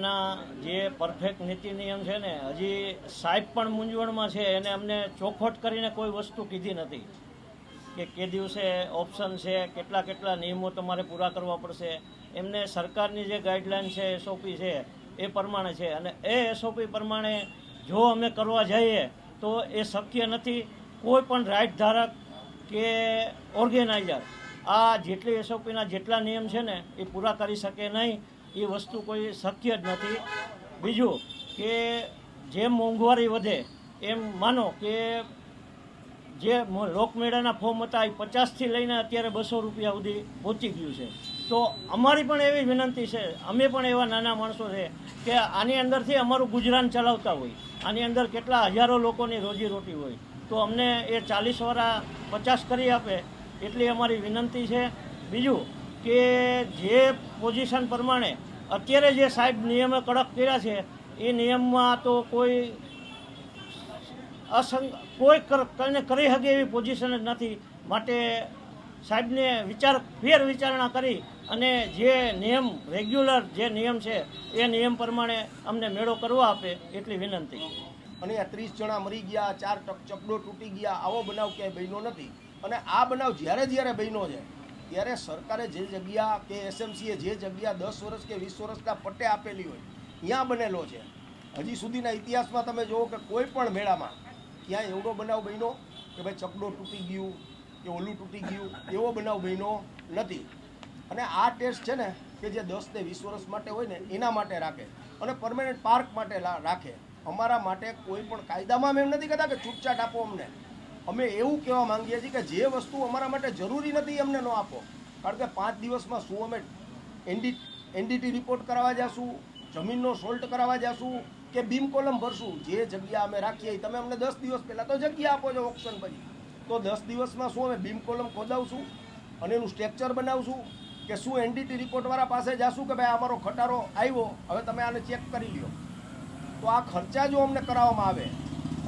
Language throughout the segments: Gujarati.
સાહેબના જે પરફેક્ટ નીતિ નિયમ છે ને, હજી સાહેબ પણ મૂંઝવણમાં છે, એને અમને ચોખવટ કરીને કોઈ વસ્તુ કીધી નથી કે કે દિવસે ઓપ્શન છે, કેટલા કેટલા નિયમો તમારે પૂરા કરવા પડશે. એમને સરકારની જે ગાઈડલાઈન છે એસઓપી છે, એ પ્રમાણે છે. અને એ એસઓપી પ્રમાણે જો અમે કરવા જઈએ, તો એ શક્ય નથી કોઈ પણ રાઇટ ધારક કે ઓર્ગેનાઇઝર આ જેટલી એસઓપીના જેટલા નિયમ છે ને, એ પૂરા કરી શકે નહીં. એ વસ્તુ કોઈ શક્ય જ નથી. બીજું કે જેમ મોંઘવારી વધે, એમ માનો કે જે લોકમેળાના ફોર્મ હતા એ પચાસથી લઈને અત્યારે બસો રૂપિયા સુધી પહોંચી ગયું છે. તો અમારી પણ એવી વિનંતી છે, અમે પણ એવા નાના માણસો છે કે આની અંદરથી અમારું ગુજરાન ચલાવતા હોય, આની અંદર કેટલા હજારો લોકોની રોજીરોટી હોય, તો અમને એ ચાલીસ વાળા પચાસ કરી આપે, એટલી અમારી વિનંતી છે. બીજું કે જે પોઝિશન પ્રમાણે અત્યારે જે સાહેબ નિયમે કડક કર્યા છે, એ નિયમમાં તો કોઈ અસંગ, કોઈ કરીને કરી શકે એવી પોઝિશન જ નથી. માટે સાહેબને વિચાર, ફેર વિચારણા કરી અને જે નિયમ રેગ્યુલર જે નિયમ છે, એ નિયમ પ્રમાણે અમને મેળો કરવા આપે એટલી વિનંતી. અને આ ત્રીસ જણા મરી ગયા, ચાર ચકડો તૂટી ગયા, આવો બનાવ ક્યાંય બન્યો નથી. અને આ બનાવ જ્યારે જ્યારે બન્યો છે ત્યારે સરકારે જે જગ્યા કે એસએમસીએ જે જગ્યા દસ વર્ષ કે વીસ વર્ષના પટ્ટે આપેલી હોય, ત્યાં બનેલો છે. હજી સુધીના ઇતિહાસમાં તમે જુઓ કે કોઈ પણ મેળામાં ક્યાંય એવડો બનાવ બન્યો કે ભાઈ ચકડો તૂટી ગયું, કે ઓલું તૂટી ગયું, એવો બનાવ બન્યો નથી. અને આ ટેસ્ટ છે ને કે જે દસ ને વીસ વર્ષ માટે હોય ને, એના માટે રાખે. અને પરમેનન્ટ પાર્ક માટે રાખે. અમારા માટે કોઈ પણ કાયદામાં એમ નથી કહેતા કે છૂટછાટ આપો અમને. અમે એવું કહેવા માંગીએ છીએ કે જે વસ્તુ અમારા માટે જરૂરી નથી, અમને ન આપો. કારણ કે પાંચ દિવસમાં શું અમે એનડી, એનડીટી રિપોર્ટ કરાવવા જશું, જમીનનો સોલ્ટ કરાવવા જશું કે બીમ કોલમ ભરશું? જે જગ્યા અમે રાખીએ તમે અમને દસ દિવસ પહેલાં તો જગ્યા આપો છો ઓપ્શન પછી. તો દસ દિવસમાં શું અમે બીમ કોલમ ખોદાવશું? અને એનું સ્ટ્રક્ચર બનાવશું? કે શું એનડીટી રિપોર્ટવાળા પાસે જાશું કે ભાઈ અમારો ખટારો આવ્યો, હવે તમે આને ચેક કરી લ્યો. તો આ ખર્ચા જો અમને કરાવવામાં આવે,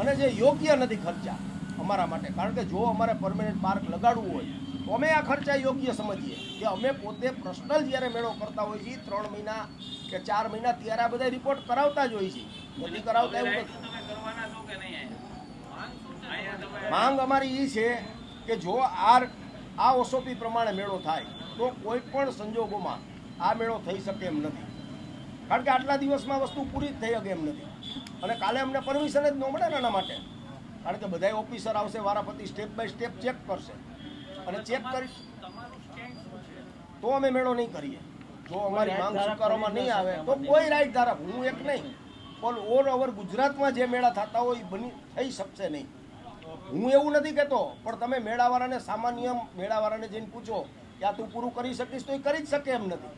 અને જે યોગ્ય નથી ખર્ચા અમારા માટે. કારણ કે જો અમારે પરમેનન્ટ પાર્ક લગાડવું હોય તો અમે આ ખર્ચા યોગ્ય સમજીએ. કે અમે પોતે પર્સનલ જ્યારે મેળો કરતા હોઈએ છીએ ત્રણ મહિના કે ચાર મહિના ત્યારે આ બધા રિપોર્ટ કરાવતા જ હોઈએ છીએ. નથી કરાવતા એવું નથી માંગ અમારી એ છે કે જો આ આ ઓસોપી પ્રમાણે મેળો થાય તો કોઈ પણ સંજોગોમાં આ મેળો થઈ શકે એમ નથી. કારણ કે આટલા દિવસમાં વસ્તુ પૂરી જ થઈ શકે એમ નથી. અને કાલે અમને પરમિશન જ ન મળે ને એના માટે. કારણ કે બધા ઓફિસર આવશે વારાફરતી સ્ટેપ બાય સ્ટેપ ચેક કરશે. અને ચેક કરી તો અમે મેળો નહીં કરીએ. જો અમારી માંગ સ્વીકારવામાં નહીં આવે તો કોઈ રાઈટ ધારક હું એક નહીં પણ ઓલ ઓવર ગુજરાતમાં જે મેળા થતા હોય એ બની થઈ શકશે નહીં. હું એવું નથી કહેતો પણ તમે મેળાવાળાને સામાન્ય મેળાવાળાને જઈને પૂછો કે આ તું પૂરું કરી શકીશ તો એ કરી જ શકે એમ નથી.